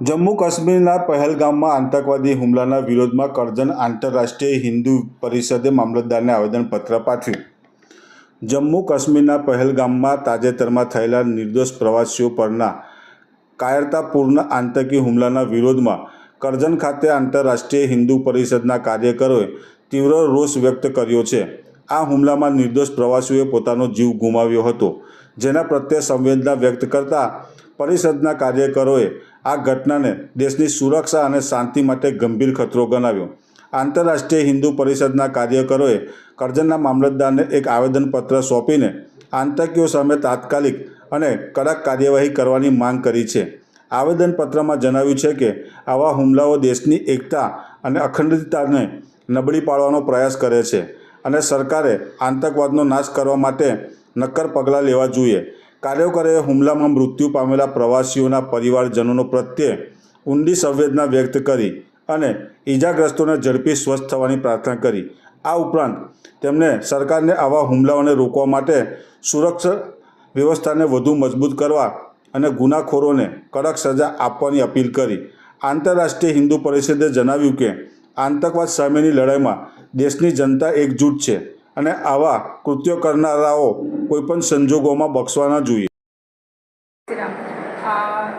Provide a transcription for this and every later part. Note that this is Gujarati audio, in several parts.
જમ્મુ કાશ્મીરના પહેલગામમાં આતંકવાદી હુમલાના વિરોધમાં કરજણ આંતરરાષ્ટ્રીય હિન્દુ પરિષદે મામલતદારને આવેદનપત્ર પાઠવ્યું. જમ્મુ કાશ્મીરના પહેલગામમાં તાજેતરમાં થયેલા નિર્દોષ પ્રવાસીઓ પરના કાયરતાપૂર્ણ આતંકી હુમલાના વિરોધમાં કરજણ ખાતે આંતરરાષ્ટ્રીય હિન્દુ પરિષદના કાર્યકરોએ તીવ્ર રોષ વ્યક્ત કર્યો છે. આ હુમલામાં નિર્દોષ પ્રવાસીઓએ પોતાનો જીવ ગુમાવ્યો હતો, જેના પ્રત્યે સંવેદના વ્યક્ત કરતા પરિષદના કાર્યકરોએ આ ઘટનાને દેશની સુરક્ષા અને શાંતિ માટે ગંભીર ખતરો ગણાવ્યો. આંતરરાષ્ટ્રીય હિન્દુ પરિષદના કાર્યકરોએ કરજણના મામલતદારને એક આવેદનપત્ર સોંપીને આતંકીઓ સામે તાત્કાલિક અને કડક કાર્યવાહી કરવાની માંગ કરી છે. આવેદનપત્રમાં જણાવ્યું છે કે, આવા હુમલાઓ દેશની એકતા અને અખંડિતતાને નબળી પાડવાનો પ્રયાસ કરે છે અને સરકારે આતંકવાદનો નાશ કરવા માટે નક્કર પગલાં લેવા જોઈએ. કાર્યકરોએ હુમલામાં મૃત્યુ પામેલા પ્રવાસીઓના પરિવારજનોનો પ્રત્યે ઊંડી સંવેદના વ્યક્ત કરી અને ઈજાગ્રસ્તોને ઝડપી સ્વસ્થ થવાની પ્રાર્થના કરી. આ ઉપરાંત તેમણે સરકારને આવા હુમલાઓને રોકવા માટે સુરક્ષા વ્યવસ્થાને વધુ મજબૂત કરવા અને ગુનાખોરોને કડક સજા આપવાની અપીલ કરી. આંતરરાષ્ટ્રીય હિન્દુ પરિષદે જણાવ્યું કે, આતંકવાદ સામેની લડાઈમાં દેશની જનતા એકજૂટ છે અને આવા કૃત્યો કરનારાઓ કોઈપણ સંજોગોમાં બક્ષવા ન જોઈએ.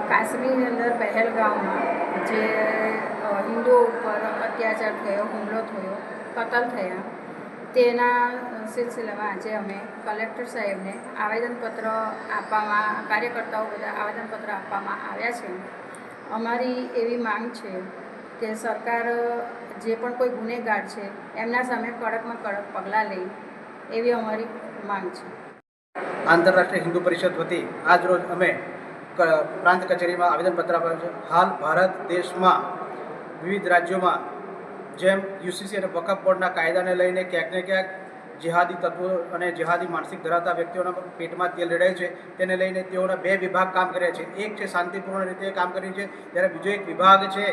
કાશ્મીરની અંદર પહેલગામમાં જે હિન્દુઓ ઉપર અત્યાચાર થયો, હુમલો થયો, કતલ થયા, તેના સિલસિલામાં આજે અમે કલેક્ટર સાહેબને આવેદનપત્ર આપવામાં, કાર્યકર્તાઓ બધા આવેદનપત્ર આપવામાં આવ્યા છે. અમારી એવી માંગ છે કે સરકાર, જે પણ કોઈ ગુનેગાર છે, એમના સામે કડકમાં કડક પગલાં લે, એવી અમારી માંગ છે. આંતરરાષ્ટ્રીય હિન્દુ પરિષદ વતી આજ રોજ અમે પ્રાંત કચેરીમાં આવેદનપત્ર આપ્યું છે. હાલ ભારત દેશમાં વિવિધ રાજ્યોમાં જેમ યુસીસી અને વકફ બોર્ડના કાયદાને લઈને ક્યાંક ને ક્યાંક જેહાદી તત્વો અને જેહાદી માનસિક ધરાવતા વ્યક્તિઓના પેટમાં તેલ રેડાય છે. તેને લઈને તેઓના બે વિભાગ કામ કર્યા છે. એક છે શાંતિપૂર્ણ રીતે કામ કર્યું છે, જ્યારે બીજો એક વિભાગ છે,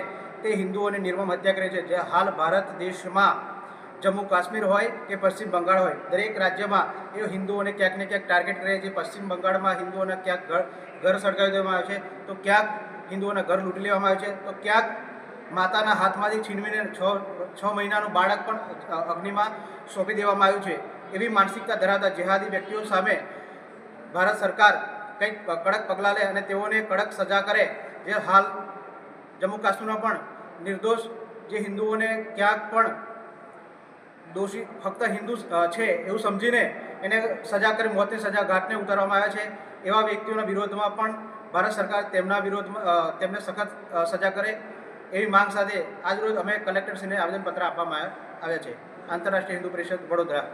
તે હિન્દુઓની નિર્મમ હત્યા કરે છે. જે હાલ ભારત દેશમાં જમ્મુ કાશ્મીર હોય કે પશ્ચિમ બંગાળ હોય, દરેક રાજ્યમાં એ હિન્દુઓને ક્યાંક ને ક્યાંક ટાર્ગેટ કરે છે. પશ્ચિમ બંગાળમાં હિન્દુઓને ક્યાંક ઘર ઘર સળગાવી દેવામાં આવે છે. તો ક્યાંક હિન્દુઓના ઘર લૂંટી લેવામાં આવે છે. તો ક્યાંક માતાના હાથમાંથી છીનવીને છ છ મહિનાનું બાળક પણ અગ્નિમાં સોંપી દેવામાં આવ્યું છે. એવી માનસિકતા ધરાવતા જેહાદી વ્યક્તિઓ સામે ભારત સરકાર કંઈક કડક પગલાં લે અને તેઓને કડક સજા કરે. જે હાલ જમ્મુ કાશ્મીરમાં પણ નિર્દોષ જે હિન્દુઓને ક્યાંક પણ દોષી ફક્ત હિન્દુ છે એવું સમજીને એને સજા કરી, મોતની સજા ઘાટને ઉતારવામાં આવ્યા છે. એવા વ્યક્તિઓના વિરોધમાં પણ ભારત સરકાર તેમના વિરોધમાં તેમને સખત સજા કરે એવી માંગ સાથે આજરોજ અમે કલેક્ટરશ્રીને આવેદનપત્ર આપવામાં આવ્યા આવ્યા છે. આંતરરાષ્ટ્રીય હિન્દુ પરિષદ વડોદરા.